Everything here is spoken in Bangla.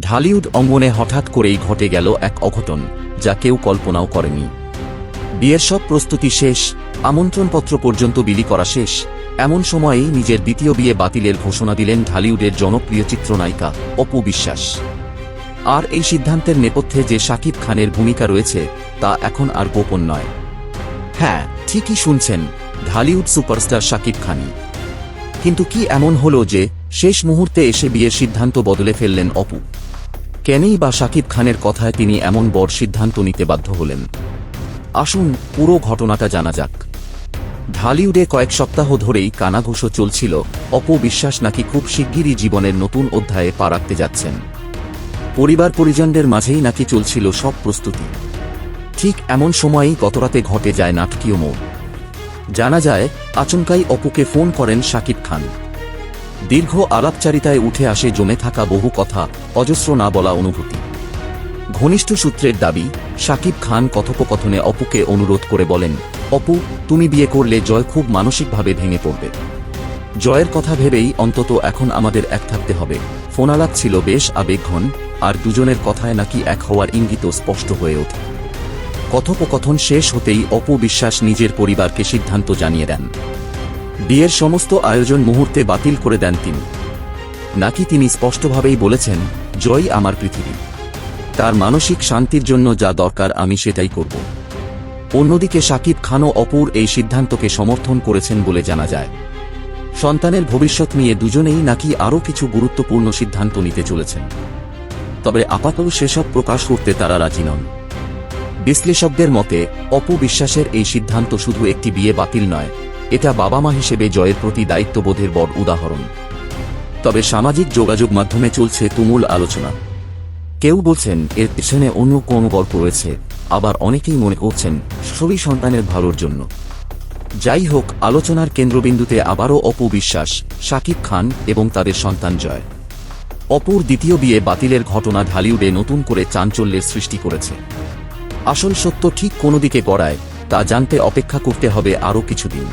ঢালিউড অঙ্গনে হঠাৎ করেই ঘটে গেল এক অঘটন, যা কেউ কল্পনাও করেনি। বিয়ের সব প্রস্তুতি শেষ, আমন্ত্রণপত্র পর্যন্ত বিলি করা শেষ। এমন সময়েই নিজের দ্বিতীয় বিয়ে বাতিলের ঘোষণা দিলেন ঢালিউডের জনপ্রিয় চিত্রনায়িকা অপু বিশ্বাস। আর এই সিদ্ধান্তের নেপথ্যে যে শাকিব খানের ভূমিকা রয়েছে, তা এখন আর গোপন নয়। হ্যাঁ ঠিকই শুনছেন, ঢালিউড সুপারস্টার শাকিব খানই। কিন্তু কি এমন হলো যে শেষ মুহূর্তে এসে বিয়ের সিদ্ধান্ত বদলে ফেললেন অপু? কেনই বা শাকিব খানের কথায় তিনি এমন বড় সিদ্ধান্ত নিতে বাধ্য হলেন? আসুন পুরো ঘটনাটা জানা যাক। ঢালিউডে কয়েক সপ্তাহ ধরেই কানাঘুষো চলছিল, অপু বিশ্বাস নাকি খুব শিগগিরই জীবনের নতুন অধ্যায়ে পা রাখতে যাচ্ছেন। পরিবার পরিজনদের মাঝেই নাকি চলছিল সব প্রস্তুতি। ঠিক এমন সময়েই গতরাতে ঘটে যায় নাটকীয় মোড়। জানা যায়, আচমকাই অপুকে ফোন করেন শাকিব খান। দীর্ঘ আলাপচারিতায় উঠে আসে জমে থাকা বহু কথা, অজস্র না বলা অনুভূতি। ঘনিষ্ঠ সূত্রের দাবি, শাকিব খান কথোপকথনে অপুকে অনুরোধ করে বলেন, অপু, তুমি বিয়ে করলে জয় খুব মানসিকভাবে ভেঙে পড়বে। জয়ের কথা ভেবেই অন্তত এখন আমাদের এক থাকতে হবে। ফোনালাপ ছিল বেশ আবেগঘন, আর দুজনের কথায় নাকি এক হওয়ার ইঙ্গিত স্পষ্ট হয়ে ওঠে। কথোপকথন শেষ হতেই অপু বিশ্বাস নিজের পরিবারকে সিদ্ধান্ত জানিয়ে দেন। বিয়ের সমস্ত আয়োজন মুহূর্তে বাতিল করে দেন তিনি। নাকি তিনি স্পষ্টভাবেই বলেছেন, জয় আমার পৃথিবী। তার মানসিক শান্তির জন্য যা দরকার আমি সেটাই করব। অন্যদিকে সাকিব খানও অপুর এই সিদ্ধান্তকে সমর্থন করেছেন বলে জানা যায়। সন্তানের ভবিষ্যৎ নিয়ে দুজনেই নাকি আরও কিছু গুরুত্বপূর্ণ সিদ্ধান্ত নিতে চলেছেন। তবে আপাতত সেসব প্রকাশ করতে তারা রাজি নন। বিশ্লেষকদের মতে, অপু বিশ্বাসের এই সিদ্ধান্ত শুধু একটি বিয়ে বাতিল নয়, এটা বাবা মা হিসেবে জয়ের প্রতি দায়িত্ববোধের বড় উদাহরণ। তবে সামাজিক যোগাযোগ মাধ্যমে চলছে তুমুল আলোচনা। কেউ বলছেন, এর পেছনে অন্য কোনো গল্প রয়েছে, আবার অনেকেই মনে করছেন, সবই সন্তানের ভালোর জন্য। যাই হোক, আলোচনার কেন্দ্রবিন্দুতে আবারও অপু বিশ্বাস শাকিব খান এবং তাদের সন্তান জয়। অপুর দ্বিতীয় বিয়ে বাতিলের ঘটনা ঢালিউডে নতুন করে চাঞ্চল্যের সৃষ্টি করেছে। আসল সত্য ঠিক কোনো দিকে গড়ায় তা জানতে অপেক্ষা করতে হবে আরও কিছুদিন।